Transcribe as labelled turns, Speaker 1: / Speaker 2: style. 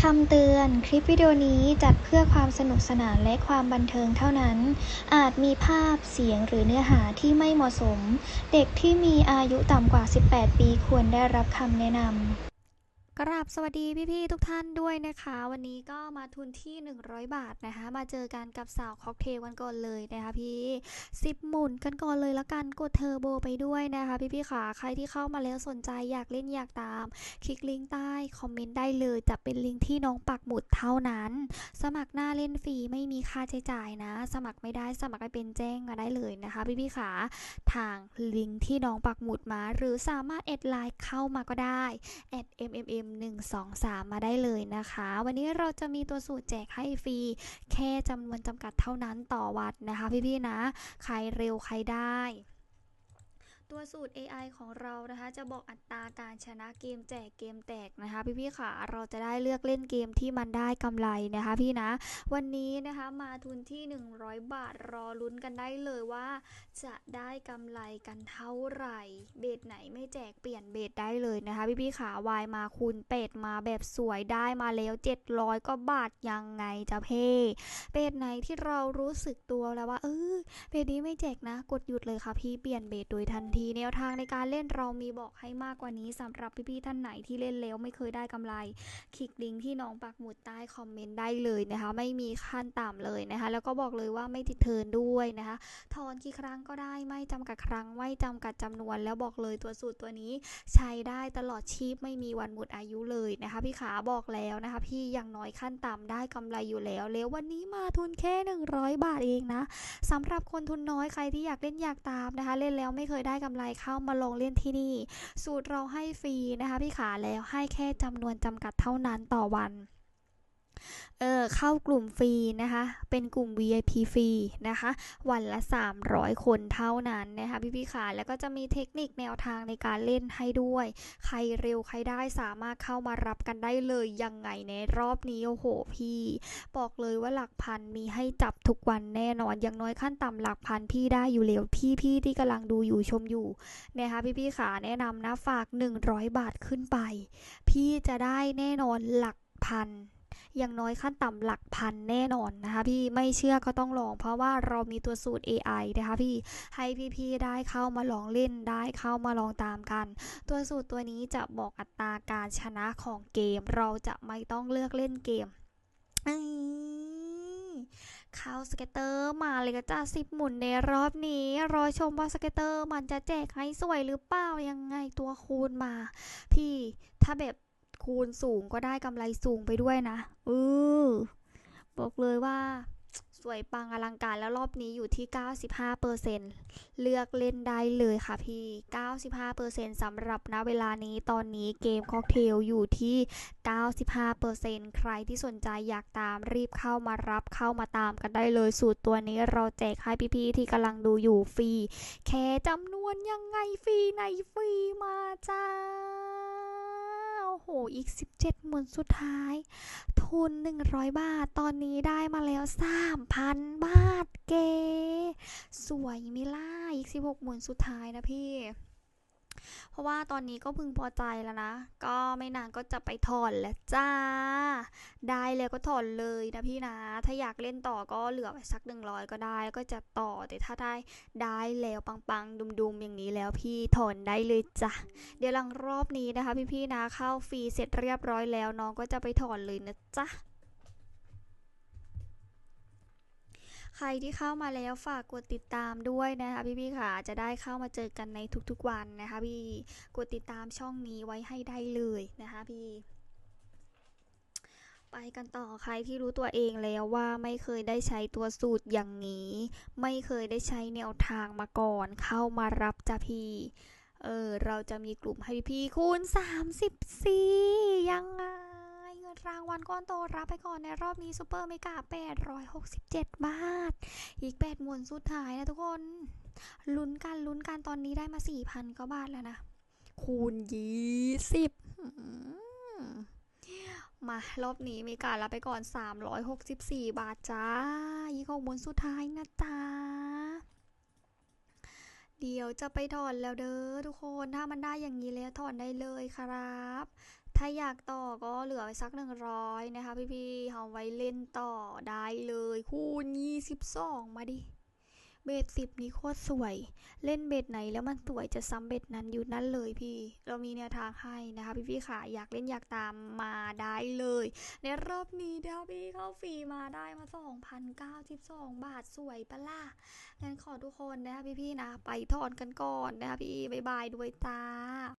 Speaker 1: คำเตือน คลิปวิดีโอนี้จัดเพื่อความสนุกสนานและความบันเทิงเท่านั้น อาจมีภาพ เสียงหรือเนื้อหาที่ไม่เหมาะสม เด็กที่มีอายุต่ำกว่า 18 ปีควรได้รับคำแนะนำ
Speaker 2: กราบสวัสดีพี่ๆทุกท่านด้วยนะคะ วันนี้ก็มาทุนที่ 100 บาทนะคะ มาเจอกันกับสาวค็อกเทลกันก่อนเลยนะคะพี่สิบหมุนกันก่อนเลยละกันกดเทอร์โบไปด้วยนะคะ พี่ๆขาใครที่เข้ามาแล้วสนใจอยากเล่นอยากตาม คลิกลิงก์ใต้คอมเมนต์ได้เลยจะเป็นลิงก์ที่น้องปักหมุดเท่านั้น สมัครหน้าเล่นฟรีไม่มีค่าใช้จ่ายนะ สมัครไม่ได้สมัครไม่เป็นแจ้งมาได้เลยนะคะ พี่ๆขาทางลิงก์ที่น้องปักหมุดมา หรือสามารถแอดไลน์เข้ามาก็ได้แอด mmm 1 2 3 มาได้เลยนะคะ วันนี้เราจะมีตัวสูตรแจกให้ฟรีแค่จำนวนจำกัดเท่านั้นต่อวัดนะคะพี่ๆนะ ใครเร็วใครได้ ตัวสูตร AI ของเรานะคะ จะบอกอัตราการชนะเกมแจกเกมแตกนะคะ พี่ๆค่ะเราจะได้เลือกเล่นเกมที่มันได้กำไรนะคะ พี่นะ วันนี้นะคะมาทุนที่ 100 บาทรอลุ้นกันได้เลยว่า จะได้กำไรกันเท่าไหร่ เบสไหนไม่แจกเปลี่ยนเบสได้เลยนะคะ พี่พี่ๆขาวายมาคูณเป็ดมาแบบสวยได้มาแล้ว 700ก็บาทยังไงจะเพ่เบสไหนที่เรารู้สึกตัวแล้วว่าเออเบสนี้ไม่แจกนะ กดหยุดเลยค่ะพี่เปลี่ยนเบสโดยทันทีแนวทางในการเล่นเรามีบอกให้มากกว่านี้สำหรับพี่ๆท่านไหนที่เล่นแล้วไม่เคยได้กำไร คลิกลิงก์ที่น้องปักหมุดใต้คอมเมนต์ได้เลยนะคะ ไม่มีขั้นต่ำเลยนะคะ แล้วก็บอกเลยว่าไม่ติดเทินด้วยนะคะทอนกี่ครั้งก็ได้ไม่จำกัดครั้งไม่จำกัดจำนวน แล้วบอกเลยตัวสูตรตัวนี้ใช้ได้ตลอดชีพไม่มีวันหมดอายุเลยนะคะ พี่ขาบอกแล้วนะคะ พี่อย่างน้อยขั้นต่ำได้กำไรอยู่แล้ว แล้ววันนี้มาทุนแค่ 100 บาทเองนะสำหรับคนทุนน้อยใครที่อยากเล่นอยากตามนะคะ เล่นแล้วไม่เคยได้กำไรเข้ามาลงเล่นที่นี่ สูตรเราให้ฟรีนะคะพี่ขาแล้วให้แค่จำนวนจำกัดเท่านั้นต่อวัน เออเข้ากลุ่มฟรีนะคะ เป็นกลุ่ม VIP ฟรีนะคะ วันละ 300 คนเท่านั้นนะคะพี่พี่ขาแล้วก็จะมีเทคนิคแนวทางในการเล่นให้ด้วย ใครเร็วใครได้สามารถเข้ามารับกันได้เลยยังไงในรอบนี้โอ้โหพี่ บอกเลยว่าหลักพันมีให้จับทุกวันแน่นอนอย่างน้อยขั้นต่ำหลักพันพี่ได้อยู่แล้วพี่พี่ที่กำลังดูอยู่ชมอยู่นะคะพี่พี่ขาแนะนำนะฝาก 100 บาทขึ้นไป พี่จะได้แน่นอนหลักพัน อย่างน้อยขั้นต่ำหลักพันแน่นอนนะคะพี่ไม่เชื่อก็ต้องลอง เพราะว่าเรามีตัวสูตร AI นะคะพี่ให้พี่ๆได้เข้ามาลองเล่นได้เข้ามาลองตามกัน ตัวสูตรตัวนี้จะบอกอัตราการชนะของเกม เราจะไม่ต้องเลือกเล่นเกมข้าสเก็ตเตอร์มาเลยก็จะสิบหมุนในรอบนี้ รอชมว่าสเก็ตเตอร์มันจะแจกให้สวยหรือเปล่ายังไงตัวคูณมา พี่ถ้าแบบ คูณสูงก็ได้กำไรสูงไปด้วยนะเออบอกเลยว่า สวยปังอลังการแล้วรอบนี้อยู่ที่ 95%เลือกเล่นได้เลยค่ะพี่ 95%สำหรับณเวลานี้ตอนนี้เกมค็อกเทลอยู่ที่ 95%ใครที่สนใจอยากตามรีบเข้ามารับเข้ามาตามกันได้เลยสูตรตัวนี้เราแจกให้พี่ๆที่กำลังดูอยู่ฟรี แค่จำนวนยังไงฟรีในฟรีมาจ้า โอ้โห อีก 17หมุนสุดท้าย ทุน 100 บาท ตอนนี้ได้มาแล้ว 3,000 บาทเก สวยมิล่า อีก 16หมุนสุดท้ายนะพี่ เพราะว่าตอนนี้ก็พึงพอใจแล้วนะ ก็ไม่นานก็จะไปถอนแล้วจ้า ได้แล้วก็ถอนเลยนะพี่นะ ถ้าอยากเล่นต่อก็เหลือไว้สัก100ก็ได้แล้วก็จะต่อ แต่ถ้าได้ได้แล้วปังๆ ดุมๆ อย่างนี้แล้วพี่ถอนได้เลยจ้ะ เดี๋ยวหลังรอบนี้นะคะ พี่ๆนะเข้าฟรีเสร็จเรียบร้อยแล้วน้องก็จะไปถอนเลยนะจ๊ะ ใครที่เข้ามาแล้วฝากกดติดตามด้วยนะคะพี่ๆค่ะ จะได้เข้ามาเจอกันในทุกๆวันนะคะพี่กดติดตามช่องนี้ไว้ให้ได้เลยนะคะพี่ไปกันต่อใครที่รู้ตัวเองแล้วว่าไม่เคยได้ใช้ตัวสูตรอย่างนี้ ไม่เคยได้ใช้แนวทางมาก่อนเข้ามารับจ้ะพี่เออเราจะมีกลุ่มให้พี่ๆคูณ 34 ยังไงเงิน รางวัลก้อนโตรับไปก่อนในรอบนี้ซูเปอร์เมกา867 บาท อีก 8 หมุนสุดท้ายนะทุกคน ลุ้นกันลุ้นกันตอนนี้ได้มา 4,000กว่าบาทแล้วนะ คูณ 20มมารอบนี้มีการรับไปก่อน 364 บาทจ้าอีกหกหมุนสุดท้ายนะจ๊ะเดี๋ยวจะไปถอนแล้วเด้อทุกคนถ้ามันได้อย่างนี้แล้วถอนได้เลยครับ ถ้าอยากต่อก็เหลือไว้สักหนึ่งร้อยนะคะพี่ๆเอาไว้เล่นต่อได้เลยคูณยี่สิบสองมาดิ เบสสิบนี้โคตรสวย เล่นเบสไหนแล้วมันสวยจะซ้ำเบสนั้นอยู่นั่นเลยพี่ เรามีแนวทางให้นะคะพี่ๆค่ะ อยากเล่นอยากตามมาได้เลย ในรอบนี้เดี๋ยวพี่เข้าฟรีมาได้มา2,092บสองบาทสวยปะล่ะงั้นขอทุกคนนะคะพี่ๆนะ ไปถอนกันก่อนนะคะพี่บายบายด้วยจ้า